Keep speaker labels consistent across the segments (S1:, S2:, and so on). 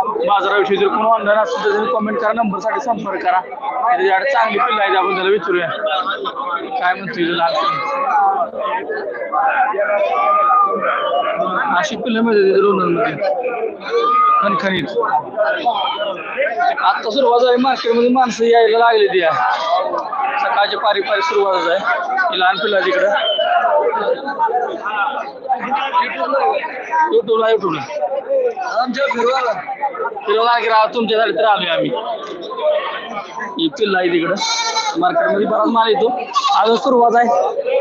S1: बाजाराविषयी जर कोण ऑनलाईन असेल तर तुम्ही कमेंट करा नंबरसाठी संपर्क करा. त्याच्याकडे चांगली पिल्लं आहे आपण त्याला विचारूया. काय म्हणतोय लहान अशी पिल्लं मिळते लोणंदमध्ये खणखणीत आता सुरुवात झाली मार्केटमध्ये माणसं यायला लागली ती सकाळची पारी पारी सुरुवातच आहे लहान पिल्ला तिकडं युट्यूबला युट्यूबला आमच्या फिरवाला फिरवाला की राव तुमच्यासाठी तर आलोय आम्ही. ही पिल्ला आहे तिकडं. मार्केटमध्ये बराच माल येतो. अजून सुरुवात आहे.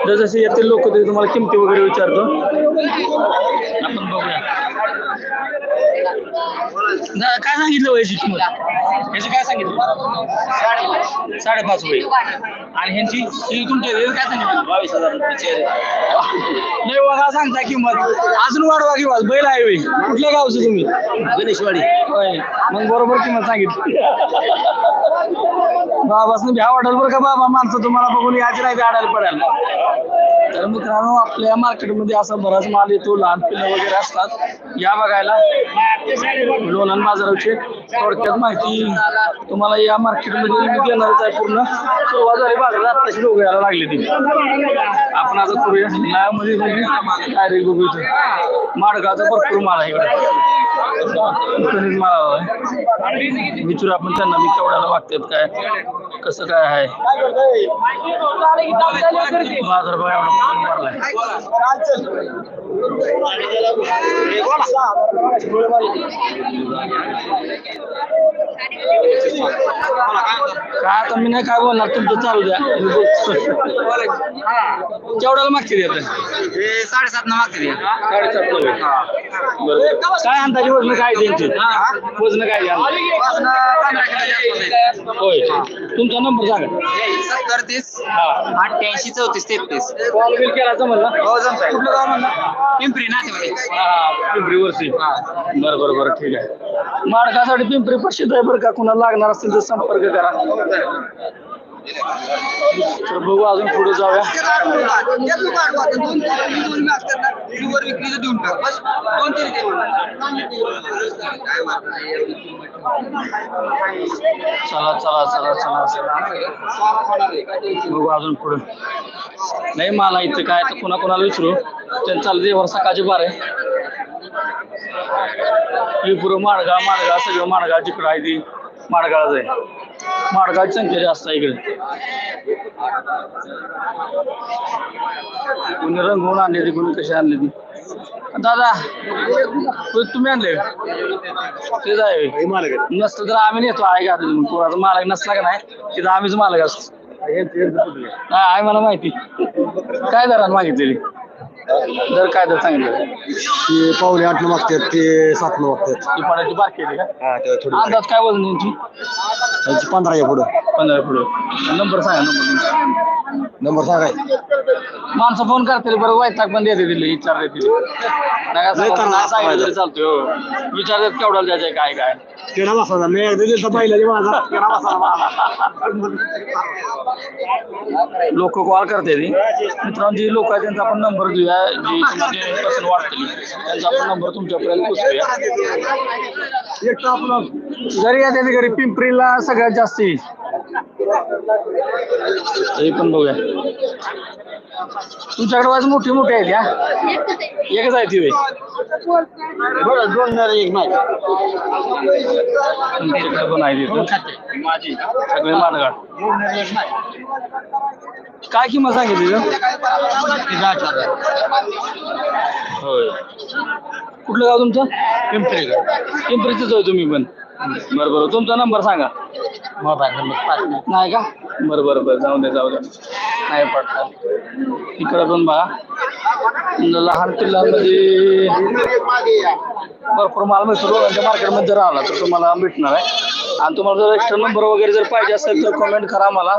S1: जसजसे येतील लोक ते तुम्हाला किमती वगैरे विचारतो. आपण काय सांगितलं वयाची किंमत ह्याची काय सांगितलं? साडेपाच वय. आणि ह्यांची ही तुमच्या काय सांगितलं? बावीस हजार नाही बघा सांगता किंमत. अजून वाढवा किंमत. बैल आहे वय कुठल्या गावचं तुम्ही? गणेशवाडी. मग बरोबर किंमत सांगितली. बाबासनं भ्या वाटेल बरं का बाबा? माणसं तुम्हाला बघून याची नाही आडायला पडायला. तर मित्रांनो आपल्या मार्केटमध्ये असा बराच माल येतो लहान पिल्लं वगैरे असतात. या बघायला. लोणंद बाजाराची थोडक्यात माहिती तुम्हाला या मार्केटमध्ये मी देणारच आहे पूर्ण. सुरुवात झाली बाजारात आत्ताशी लोक यायला लागले ती. आपण आता करूया. मध्ये डायरेक्ट बघू माडगावचा भरपूर माल आहे इकडे. आहे विचारू आपण त्यांना मी केवढ्याला वागतात काय कसं काय आहे. एवढा पूर्ण भरलाय काय आता मी नाही काय बोलणार तुमचं चालू द्या. केवढ्याला मागते
S2: साडेसात न मागते
S1: साडेसात काय अंदाजे वजन काय त्यांचे? वजन काय होय. तुमचा नंबर सांगा.
S2: सत्तर तीस अठ्ठ्याऐंशी चौतीस तेहतीस.
S1: कॉल बिल केला ना
S2: हो जमतंय.
S1: कुठलं गाव म्हणलं?
S2: पिंपरी नातेवाडी
S1: हा पिंपरी वर्षी बरं बरं बरं. ठीक आहे. माडकासाठी पिंपरी प्रसिद्ध आहे बरं का? कुणाला लागणार असेल तर संपर्क करा. तर बघू अजून पुढे जाऊया. चला चला चला चला चला. बघू अजून पुढे. नाही मला इथं काय तर कोणा कोणाला विचारू. त्यांनी चालते देवर सकाळची बार आहे. माडगा पुरं सगळं माडगा जिकडं आहे ती माडगाळच आहे. माडगावची संख्या जास्त आहे इकडे. कोणी रंगवून आणले ती कोणी कशी आणली ती? दादा तुम्ही आणले? तेच आहे. नसतं तर आम्ही नेतो आहे का कोणाचा मालक नसला का नाही? तिथं आम्हीच मालक असतो. आहे मला माहिती. काय दरात मागितलेली? दर काय दर सांगितलं?
S3: ते पावले आठ न मागतात ते सात न मागतात.
S1: ती पाण्याची बारकी आहे का?
S3: हा थोडी
S1: अंदाज काय वजन यांची?
S3: त्यांची पंधरा या पुढं.
S1: पंधरा पुढं. नंबर सांगा नंबर तुमचा.
S3: नंबर सांगाय
S1: माणसं फोन करतील बरं वैताग पण देते दिले विचार देतील. नाही का
S3: लय
S1: सांगा,
S3: त्रास
S1: नाही सांगितलं तरी
S3: व्हायचा.
S1: चालतोय हो. विचारतात केवढ्याला द्यायचंय काय काय.
S3: तेरा बसायचा मी एकदा दिवसा पहिला माझा बसायला
S1: लोक कॉल करते जी लोक आहेत त्यांचा आपण नंबर देऊया जी वाटतील त्यांचा आपण नंबर तुमच्यापर्यंत पोचवूया.
S3: एक तर आपलं
S1: घरी या त्याच्या घरी पिंपरीला सगळ्यात जास्त. येईल हे पण बघूया. तुमच्याकडे वाज मोठी मोठी आहेत या. एकच आहे. ती
S3: बरं दोन हजार एक नाही
S1: तुमच्याकडे पण आहे तिथं माझी सगळे मानगाड काय किंमत सांगितली? होय. कुठलं गाव तुमचं? पिंपरी पिंपरीचंच होय तुम्ही पण. बरं बरं. तुमचा नंबर सांगा.
S3: मोबाईल नंबर
S1: नाही का? बरं बरं बरं. जाऊ दे जाऊ दे. नाही पडतात इकडं पण बघा. लहान पिल्लांमध्ये भरपूर माल मिळतो लोकांच्या मार्केटमध्ये जर आला तर तुम्हाला भेटणार आहे. आणि तुम्हाला जर एक्स्ट्रा नंबर वगैरे जर पाहिजे असेल तर कमेंट करा मला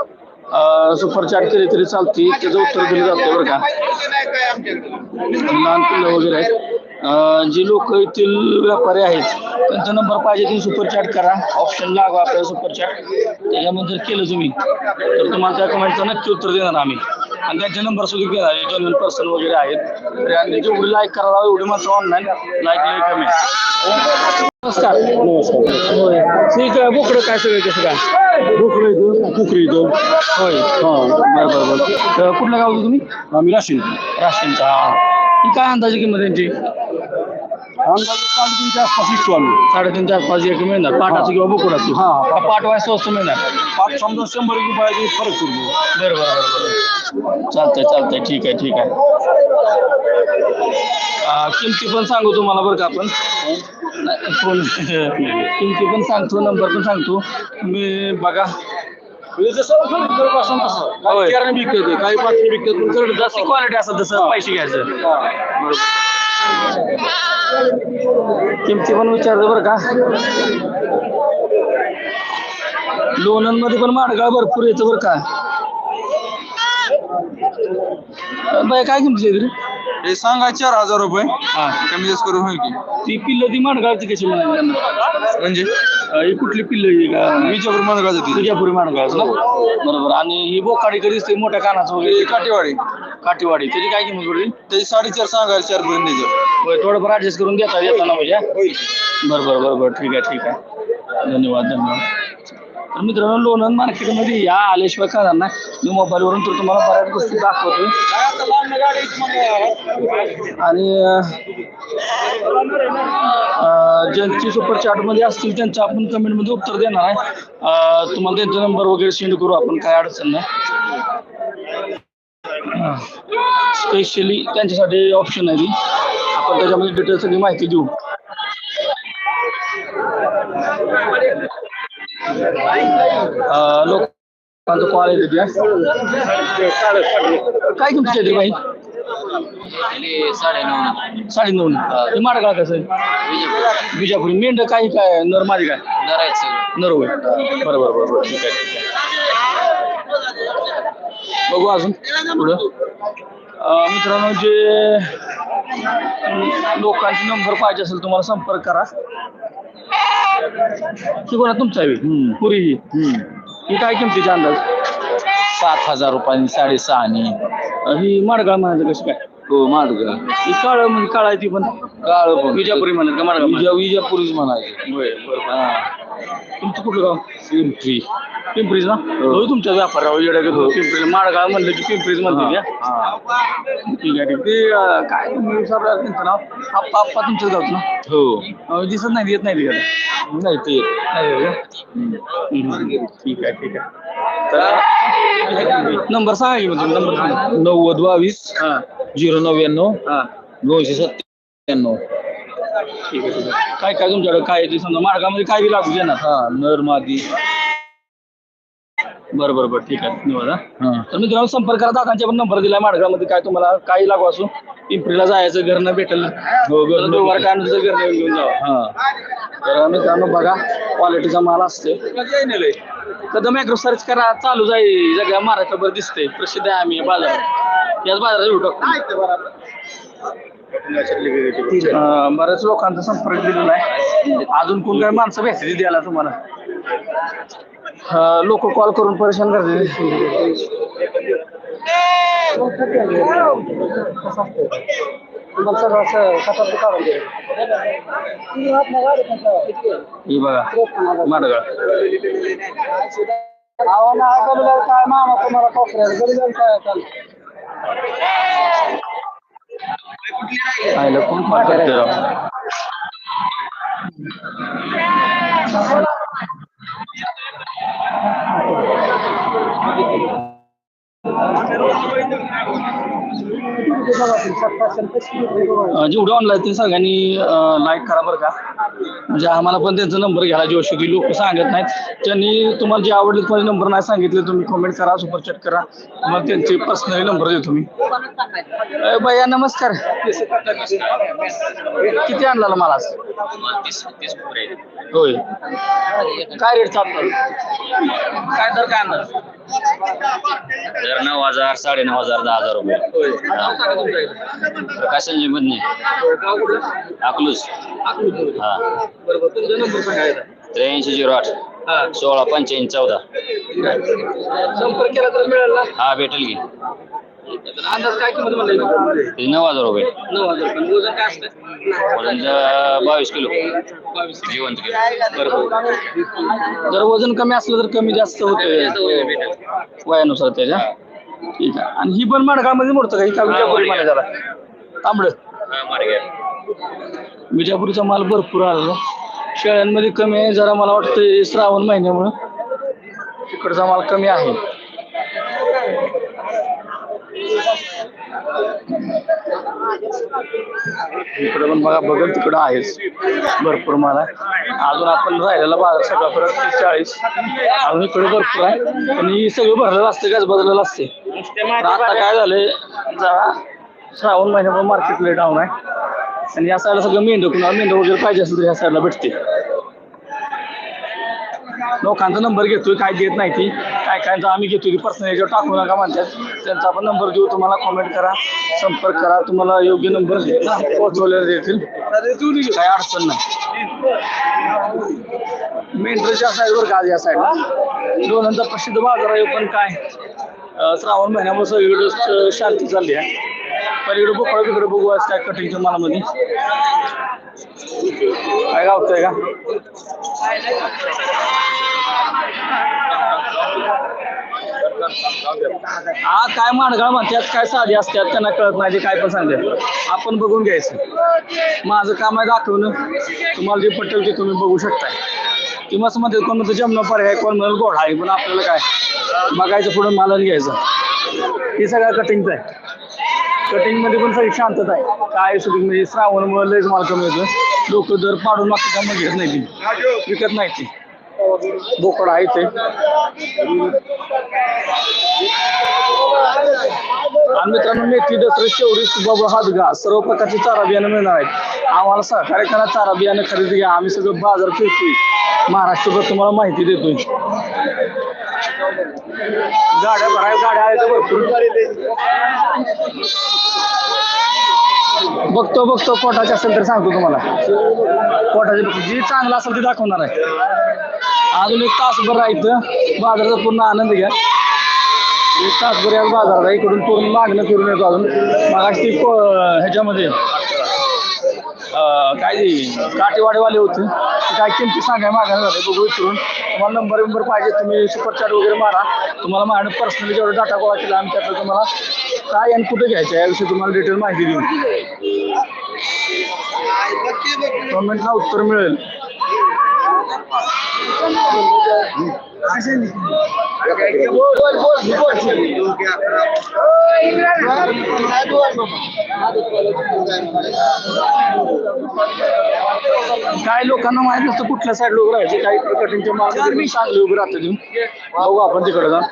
S1: सुपर चॅट केली तरी चालते. त्याचं उत्तर दिलं जातं बरं का. लहान पिल्लं वगैरे आहेत. अं, जे लोक येथील व्यापारी आहेत त्यांचा नंबर पाहिजे तुम्ही सुपर चॅट करा. ऑप्शन लावा आपल्याला सुपर चॅट त्याच्यामध्ये जर केलं तुम्ही. तर तुम्हाला त्या कमेंटचं नक्की उत्तर देणार आम्ही. आणि त्यांचे नंबर सुद्धा घेणार आहे जेन्युन पर्सन वगैरे आहेत. आणि जेवढी लाईक करायला एवढी मात्र ऑनलाईन लाईक लई कमी. नमस्कार. नमस्कार. ठीक आहे बोकडं काय सगळं कसं काय? बोकडं कुकरी इथं. होय. हां बरं बरं बरं. तर कुठलं गाव तुम्ही? आम्ही राशीन. राशीनचा हा काय अंदाजे किंमत त्यांची अंदाजे साडेतीनच्या आसपास विकतो आम्ही साडेतीनच्या आसपास एक मिळणार पाटाचं किंवा बोकडाचं? हा पाट वाय स्वस्त मिळणार. पाट समजा शंभर रुपयाचे फरक पडतो बरं बरं बरं बरं. चालतंय चालतंय. ठीक आहे ठीक आहे. किमती पण सांगू तुम्हाला बरं का आपण. नाही, फोन किमती पण सांगतो नंबर पण सांगतो. तुम्ही बघा. जसं पासून तसं काही केराने विकत काही पाचशे विकत जशी क्वालिटी असेल तसं पैसे घ्यायचं. बरोबर. किमती पण विचारतो बरं का? लोणंदमध्ये पण माडगाव भरपूर येतं बरं का? बाय काय किमती आहे तरी
S3: हे सांगा चार हजार रुपये.
S1: हा.
S3: कमी जास्त करून होईल की.
S1: ती पिल्लं ती माणगावची कशी म्हणाली त्यांना?
S3: म्हणजे?
S1: अं, ही कुठली पिल्लं ही का?
S3: विजापूर मनगाव जाते.
S1: तुझ्यापुरी माणगाव ना? बरोबर. आणि ही बोकाडी कधी दिसते मोठ्या कानाचं वगैरे?
S3: काटेवाडी
S1: काठीवाडी. त्याची काय किंमत पडली?
S3: त्याची साडेचार सांगायला चार पर्यंत द्यायचं
S1: होय थोडंफार ऍडजस्ट करून देता येताना म्हणजे? हा? बरं बरं बरं बरं. ठीक आहे ठीक आहे. धन्यवाद धन्यवाद. तर मित्रांनो लोणंद मार्केटमध्ये या आल्याशिवाय कळणार ना मी मोबाईलवरून तर तुम्हाला बऱ्याच गोष्टी दाखवतो आणि अं, ज्यांची सुपर चार्टमध्ये असतील त्यांचं आपण कमेंटमध्ये उत्तर देणार आहे. तुम्हाला त्यांचा नंबर वगैरे सेंड करू आपण काय अडचण नाही. स्पेशली त्यांच्यासाठी ऑप्शन आहे ती. आपण त्याच्यामध्ये डिटेल सगळी माहिती देऊ. लोकांचं कॉल येते काय तुमची भाई? बाई
S2: साडेनऊ
S1: साडे नऊ हे. माडगाळ कसं? आहे बिजापुरी मेंढ काही काय? नर माझी काय?
S2: सगळं.
S1: नर होय. बरोबर बरोबर. ठीक आहे बघू अजून पुढं. मित्रांनो जे लोकांचे नंबर पाहिजे असेल तुम्हाला संपर्क करा. ही कोणा? तुमचा आहे. पुरी ही. ही काय किमतीचा अंदाज?
S3: सात हजार रुपयांनी साडेसहानी
S1: अं, ही माडगाळ म्हणायचं कसं काय?
S3: हो माडगाव.
S1: ही काळ म्हणजे काळ आहे ती पण.
S3: काळ
S1: विजापुरी म्हणाल का माडगाव
S3: विजा विजापुरीच म्हणायचे.
S1: होय बरोबर तुमचं कुठलं गाव?
S3: पिंपरी.
S1: पिंपरीच ना? हो. तुमच्या व्यापार राव येड्या घेतो. पिंपरी माडगाव म्हणलं की पिंपरीच म्हणते त्या.
S3: हा.
S1: ठीक आहे ठीक ते अं, काय विचारलं त्यांचं नाव आप्पा आप्पा तुमच्याच गावचं ना?
S3: हो.
S1: अं, दिसत नाही येत नाही तिकडे
S3: नाही ते
S1: नाही येत का? हम्म. ठीक आहे ठीक आहे. नंबर सांगा की मग नंबर सांगा
S3: नव्वद बावीस
S1: हां.
S3: झिरो नव्याण्णव
S1: हां.
S3: दोनशे सत्त्याण्णव.
S1: ठीक आहे ठीक आहे. काय काय तुमच्याकडे? काय आहे ते समजा मार्गामध्ये काय बी लागू देणार?
S3: हा नर मादी
S1: बरं बरं बरं. ठीक आहे. धन्यवाद हा.
S3: हा.
S1: तर मित्रांनो संपर्क करा. दादांचा पण नंबर दिलाय माडगावमध्ये. काय तुम्हाला काही लागू असो पिंपरीला जायचं घरनं भेटेल.
S3: हो, घरनं
S1: व्यवहार काय घरनं घेऊन जावा.
S3: हा.
S1: तर मित्रांनो बघा क्वालिटीचा माल असते कदम ॲग्रो सर्च करा. चालू जाईल. सगळ्या महाराष्ट्रभर दिसते प्रसिद्ध आहे आम्ही बाजारात. याच बाजारात येऊ टाकतो अं, बऱ्याच लोकांचा संपर्क दिलेला आहे. अजून कोण काय माणसं भेटली द्यायला तुम्हाला? लोक कॉल करून परेशान करते ही बघा माडगाळ काय? मामा तुम्हाला कोण कॉल करते பாதிக்கிறது जेवढे ऑनलाईन ते सगळ्यांनी लाईक करा बरं का. म्हणजे आम्हाला पण त्यांचा नंबर घ्यायला जे औषधी लोक सांगत नाहीत. त्यांनी तुम्हाला जे आवडले तुम्हाला नंबर नाही सांगितले तुम्ही कमेंट करा सुपर चॅट करा. तुम्हाला त्यांचे पर्सनली नंबर देतो मी. भैया नमस्कार. किती आणला मला होय. काय रेट चालतो काय दर काय
S2: आणणार नऊ हजार साडे नऊ हजार दहा हजार रुपये.
S1: होय नाव काय तुमचं इथं?
S2: प्रकाश संजय मधने.
S1: होय, गाव कुठलं
S2: अकलूज.
S1: अकलूज.
S2: हा. त्र्याऐंशी झिरो आठ.
S1: हा.
S2: सोळा पंच्याऐंशी चौदा.
S1: संपर्क केला तर मिळेल ना
S2: हा भेटेल की.
S1: तर अंदाज काय किंमत म्हणलं
S2: हे नऊ हजार रुपये.
S1: नऊ हजार पण वजन काय असतं
S2: वजन बावीस किलो.
S1: बावीस
S2: जिवंत किलो.
S1: जर वजन कमी असलं तर कमी जास्त होतं वयानुसार त्याच्या. ठीक आहे. आणि ही पण माडगामध्ये मोडतं का? ही का विजापुरी मला जरा तांबड. विजापुरीचा माल भरपूर आला शेळ्यांमध्ये कमी आहे. जरा मला वाटतं श्रावण महिन्यामुळं तिकडचा माल कमी आहे. इकडे पण बघा बघल तिकडं आहेच. भरपूर माल आहे. अजून आपण राहिलेला बाजार सगळा तीस चाळीस. अजून इकडे भरपूर आहे. आणि सगळं भरलेलं असते गॅस बदललेलं असते आता काय झालंय? जरा श्रावण महिन्यामुळे मार्केट लय डाऊन आहे. आणि या साईडला सगळं मेंदू कुणाला मेंदू वगैरे पाहिजे असेल तर या साईडला भेटते. लोकांचा नंबर घेतोय काय देत नाही ती. काय काय आम्ही घेतोय पर्सनल याच्यावर टाकू नका म्हणतात. त्यांचा आपण नंबर देऊ तुम्हाला कॉमेंट करा संपर्क करा तुम्हाला योग्य नंबर पोहोचवलेला देतील. काय अडचण नाही. मेंढरच्या साईडवर का या साईडला दोन नंतर प्रसिद्ध बाजार आहे पण काय? श्रावण महिन्यामुळे सगळीकडे शांती चालली आहे. पलीकडे बोकडं तिकडे बघू आज काय कटिंगच्या मालामध्ये. काय गावतंय का? हा काय माणगाळ म्हणतात काय साधी असतात त्यांना कळत नाही काय पण सांगतात आपण बघून घ्यायचं. माझं काम आहे दाखवणं. तुम्हाला जे पटेल ते तुम्ही बघू शकताय. किंवा असं म्हणतात कोण म्हणतो जमणं पर्याय कोण म्हणून गोडा आहे पण आपल्याला काय? बघायचं पुढे मालन घ्यायचं. हे सगळं कटिंगचं आहे. कटिंगमध्ये पण सगळी शांतता आहे. काय शूटिंग म्हणजे श्रावणमुळे लयच माल कमी येतं लोक दर पाडून मागचं त्यामुळे घेत नाही ती. विकत नाही ती. बोकड आहे ते. आणि मित्रांनो मेथी दसरे शेवरी सुबाबा हातगा सर्व प्रकारचे चारा बियाणं मिळणार आहेत. आम्हाला सहकार्य करा चारा बियाणं खरेदी घ्या. आम्ही सगळं बाजार फिरतोय. महाराष्ट्रभर तुम्हाला माहिती देतोय. गाड्या भराय गाड्या आहेत भरपूर बघतो बघतो पोटाचे असेल तर सांगतो तुम्हाला. पोटाचे बघतो जी चांगलं असेल ते दाखवणार आहे. अजून एक तासभर राहायचं बाजाराचा पूर्ण आनंद घ्या. एक तासभर या बाजारात आहे. इकडून पूर्ण मागणं करून येतो अजून. मग ती ह्याच्यामध्ये काय ते काटेवाडेवाले होते. काय किमती सांगाय मागायला झाले बघू विचारून. तुम्हाला नंबर बिंबर पाहिजे तुम्ही सुपर वगैरे मारा. तुम्हाला माझ्या पर्सनली जेवढं डाटा गोळा केला आम्ही त्यातलं तुम्हाला काय आणि कुठे घ्यायचं याविषयी तुम्हाला डिटेल माहिती देऊ कमेंटला उत्तर मिळेल. बोल बोल बोल. काय लोकांना माहीत नसतं कुठल्या साईड लोक राहायचे काही कटिंगच्या मागे मी चांगले उभे राहतो बघू आपण तिकडे जाऊन.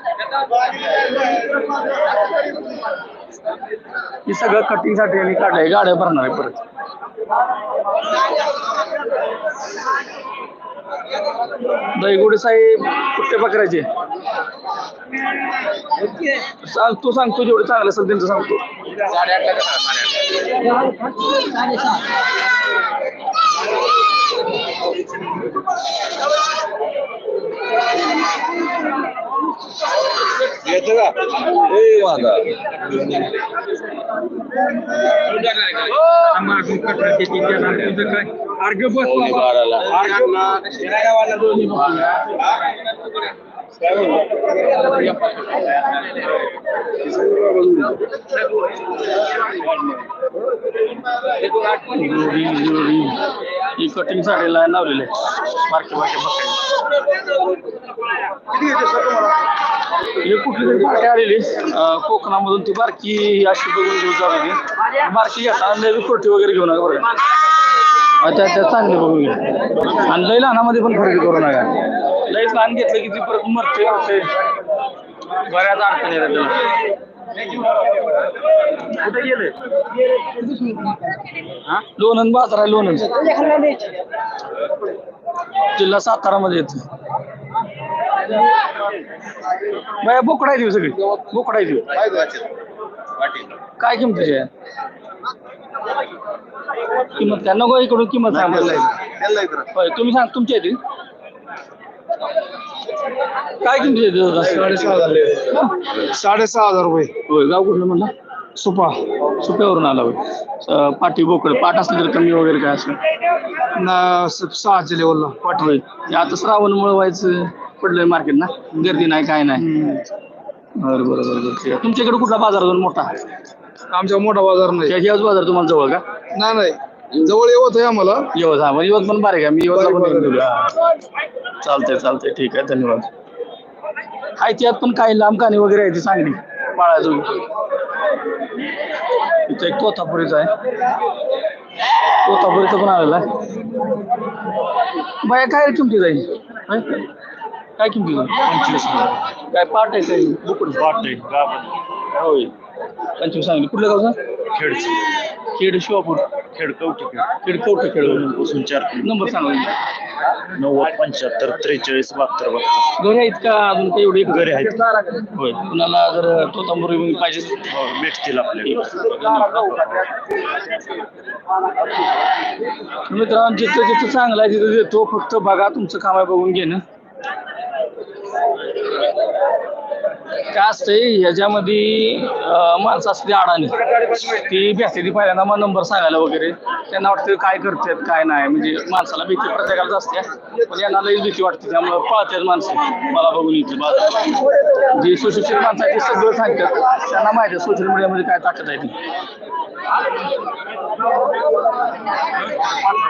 S1: हे सगळं कटिंगसाठी आणि काढलंय. गाड्या भरणार आहे परत. दहीगुडे साहेब कुठे बकरायचे सांग तू सांग तू जेवढं चांगलं असेल त्यांचं सांगतो
S3: Mesela eyvallah. Ama kuka
S1: trafikte ben kuka arga bas. Arga Kiraga wala do ni bakla. ही कटिंगसाठी लाईन लावलेली आहे. बारके बारके हे कुठली तरी पार्टी आलेली कोकणामधून ती बारकी अशी बघून घेऊन जाऊ ती बारकी घेता नवी कोटी वगैरे घेऊ नका बरं. का. अच्छा अच्छा चांगले बघून घ्या. आणि लई लहानामध्ये पण खरेदी करू नका. लईच लहान घेतलं की ती परत मरते होते बऱ्याच अडचणी येतात त्याला. कुठे गेले? हा? लोणंद बाजार आहे लोणंद. जिल्हा सातारा मध्ये येतो बाया बोकडा देऊ सगळी. बोकडा देऊ. काय किंमतीची आहे? किंमत काय? नको इकडून किंमत सांगा. होय तुम्ही सांग तुमची आहे ती. काय किमती देत
S3: साडेसहा हजार साडेसहा हजार रुपये.
S1: होय गाव कुठलं म्हणला?
S3: सुपा.
S1: सुप्यावरून आला होय. अं, पाटी बोकड पाट असलं तर कमी वगैरे काय असं?
S3: ना स- सहाच्या लेवलला
S1: पाठ. होय. हे आता श्रावणमुळे व्हायचं पडलंय मार्केट ना? गर्दी नाही काय नाही. बरं बरं बरं बरं. ठीक आहे तुमच्याकडे कुठला बाजार मोठा?
S3: आमच्या मोठा बाजार नाही.
S1: ह्याच बाजार तुम्हाला जवळ का?
S3: नाही नाही. जवळ येवत आहे आम्हाला.
S1: यवत हा यवत पण बारीक आहे मी यवतला पण येऊन गेलो चालतंय चालतंय. ठीक आहे. धन्यवाद. आहे त्यात पण काही लांब कानी वगैरे आहे ती चांगली पाळायचो इथं एक तोतापुरीचा आहे. तोतापुरीचा पण आलेला आहे. बाया काय किमती जाईल काय किमती जाईल पंचवीस काय पाट आहे बुकड पाट आहे होय. पंचवीस सांगली. कुठल्या गावचा?
S2: खेडची.
S1: खेड शिवापूर.
S2: खेड कवठी
S1: खेड. कवठे
S2: खेडपासून चार
S1: नंबर सांगा.
S2: नव्वद पंच्याहत्तर त्रेचाळीस बहात्तर बहात्तर.
S1: घरी आहेत का अजून काही एवढे?
S2: घरी आहेत.
S1: होय. कुणाला जर तो तंबुरी पाहिजे
S2: हो भेटतील आपल्याला
S1: मित्रांनो जिथं जिथं चांगलं आहे तिथं देतो. फक्त बघा तुमचं काम आहे बघून घेणं. काय असतंय ह्याच्यामध्ये माणसं असते अडाणी ती भेटते ती पहिल्यांदा मग नंबर सांगायला वगैरे. त्यांना वाटतं काय करतात काय नाही. म्हणजे माणसाला भीती प्रत्येकाला असते. पण यांना लई भीती वाटते त्यामुळे पळतात माणसं. मला बघून येते बाजार जी सुशिक्षित माणसं आहेत ते सगळं सांगतात. त्यांना माहिती आहे सोशल मीडियामध्ये काय ताकद आहे ती.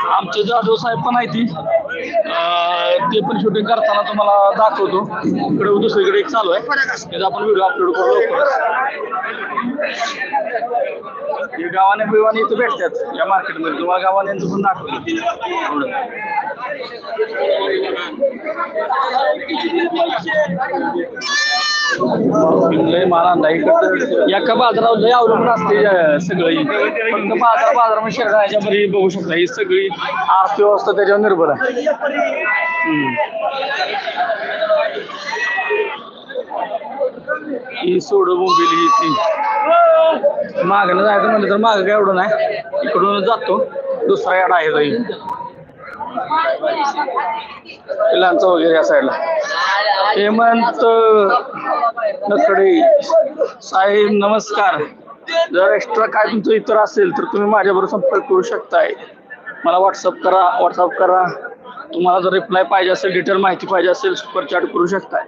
S1: आमचे जाधव साहेब पण आहे ती. ते पण शूटिंग करताना तुम्हाला दाखवतो. इकडे दुसरीकडे एक चालू आहे. त्याचा आपण व्हिडिओ अपलोड करू हे गावाने बिवाने इथं भेटतात या मार्केटमध्ये तुम्हाला गावाने यांचं पण दाखवलं लय मला नाही एका बाजारावर लय अवलंबून असते सगळं. फक्त बाजार बाजार म्हणजे शहर याच्यामध्ये बघू शकता. ही सगळी अर्थव्यवस्था त्याच्यावर निर्भर आहे हम्म. ही सोड बोंबिल ही ती. मागणं जायचं म्हणलं तर मागं काय एवढं नाही. इकडून जातो. दुसरा याड आहे जाईल पिलांचा वगैरे असायला हेमंत नकडे साहेब नमस्कार. जर एक्स्ट्रा काय तुमचं इतर असेल तर तुम्ही माझ्याबरोबर संपर्क करू शकताय. मला व्हॉट्सअप करा व्हॉट्सअप करा. तुम्हाला जर रिप्लाय पाहिजे असेल डिटेल माहिती पाहिजे असेल सुपर चॅट करू शकताय.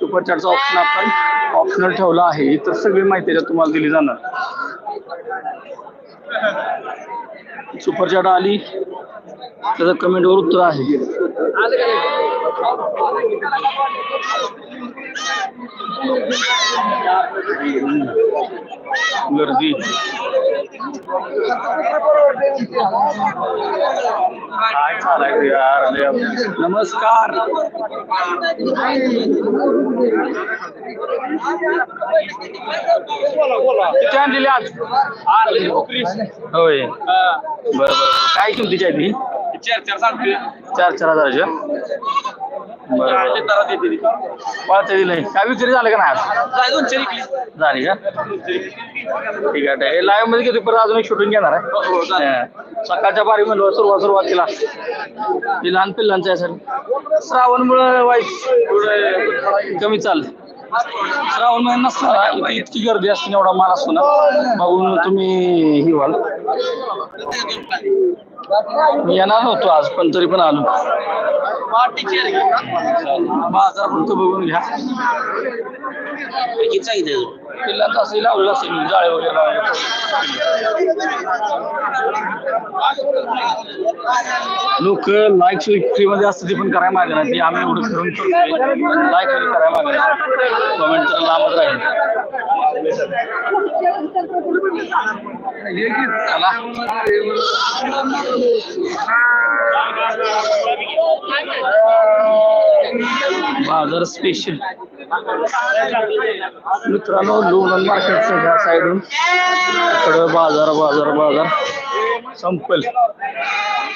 S1: सुपर चॅटचा ऑप्शन आपण ऑप्शनल ठेवला आहे. इतर सगळी माहिती त्याच्यात तुम्हाला दिली जाणार. सुपर चॅट आली. त्याचं कमेंटवर उत्तर आहे. गर्दी काय चालायचं यार. नमस्कार. किती आणलेली आज. होय. बरं बरं. काय किमतीची आहे ती?
S2: चार चार सांगते.
S1: चार चार हजाराच्या पाळते दिलंय काय विक्री झालं का नाही आज?
S2: दोनशे विकली.
S1: झाली का? ठीक आहे हे लाईव्हमध्ये किती परत अजून एक शूटिंग घेणार आहे? हा. सकाळच्या बारी म्हणलं सुरुवात सुरुवातीला ही लहान पिल्लांचं आहे सर. श्रावण मुळे वाईट. कमी चाललं श्रावण महिना नसताना इथे इतकी गर्दी असते ना एवढा माल असतो ना. बघून तुम्ही ही व्हाल. मी येणार नव्हतो आज पण तरी पण आलो. बाजार फक्त बघून घ्या. पिल्लांचं असं लावलेलं असेल जाळे वगैरे लावले. लोक लाईक फ्री मध्ये असतं ते पण करायला मागणार ती आम्ही एवढं करून लाईक वगैरे करायला मागणार कमेंट तर लांबच राहील बाजार स्पेशल मित्रांनो लोणंद मार्केटच्या ह्या साईडून इकडं बाजार बाजार बाजार संपल.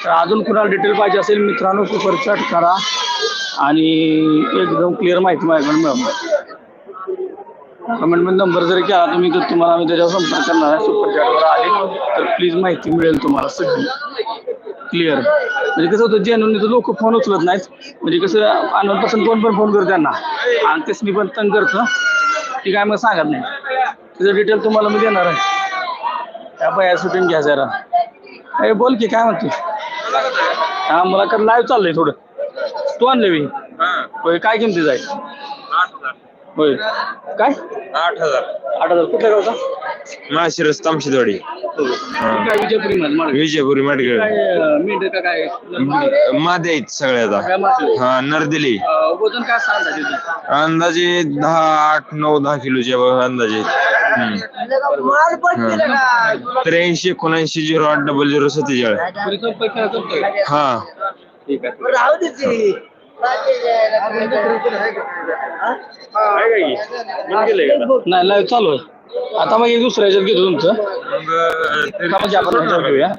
S1: तर अजून कुणाला डिटेल पाहिजे असेल मित्रांनो सुपर चॅट करा आणि एकदम क्लिअर माहिती माझ्याकडून मिळवणार कमेंटमध्ये नंबर जरी केला तुम्ही तर तुम्हाला मी त्याच्यावर संपर्क करणार आहे. सुपर चॅटवर आले तर प्लीज माहिती मिळेल तुम्हाला सगळी. क्लिअर म्हणजे कसं होतं जेन्युन लोक फोन उचलत नाहीत. म्हणजे कसं अनपासून कोण पण फोन करतो त्यांना. आणि तेच मी पण तंग करतो. ती काय मग सांगत नाही. तिचं डिटेल तुम्हाला मी देणार आहे. त्या बाया सुटून घ्या जरा. अरे बोल की काय म्हणते हा मला कर लाईव्ह चाललंय थोडं. तू आणलं मी काय किमतीच आहे? होय. काय?
S4: आठ हजार.
S1: आठ हजार. कुठल्या गावचा?
S4: माशिरस तामशिदवाडी
S1: काय विजयपुरी मध्ये मला
S4: विजयपुरी माडगळ.
S1: काय अं, मेंढर का काय?
S4: मादे आहेत
S1: काय मासे?
S4: हा नरदिली.
S1: अं, वजन काय सांगता तिथं
S4: अंदाजे दहा आठ नऊ दहा किलोच्या ब- अंदाजे हम्म. हा. त्र्याऐंशी एकोणऐंशी झिरो आठ डबल झिरो सत्तेचाळीस.
S1: पुरी
S4: हा.
S1: ठीक आहे नाही लाईव्ह चालू आहे. आता मग दुसऱ्या ह्याच्यात घेतो तुमचं.
S4: मग
S1: म्हणजे आपण घेऊया?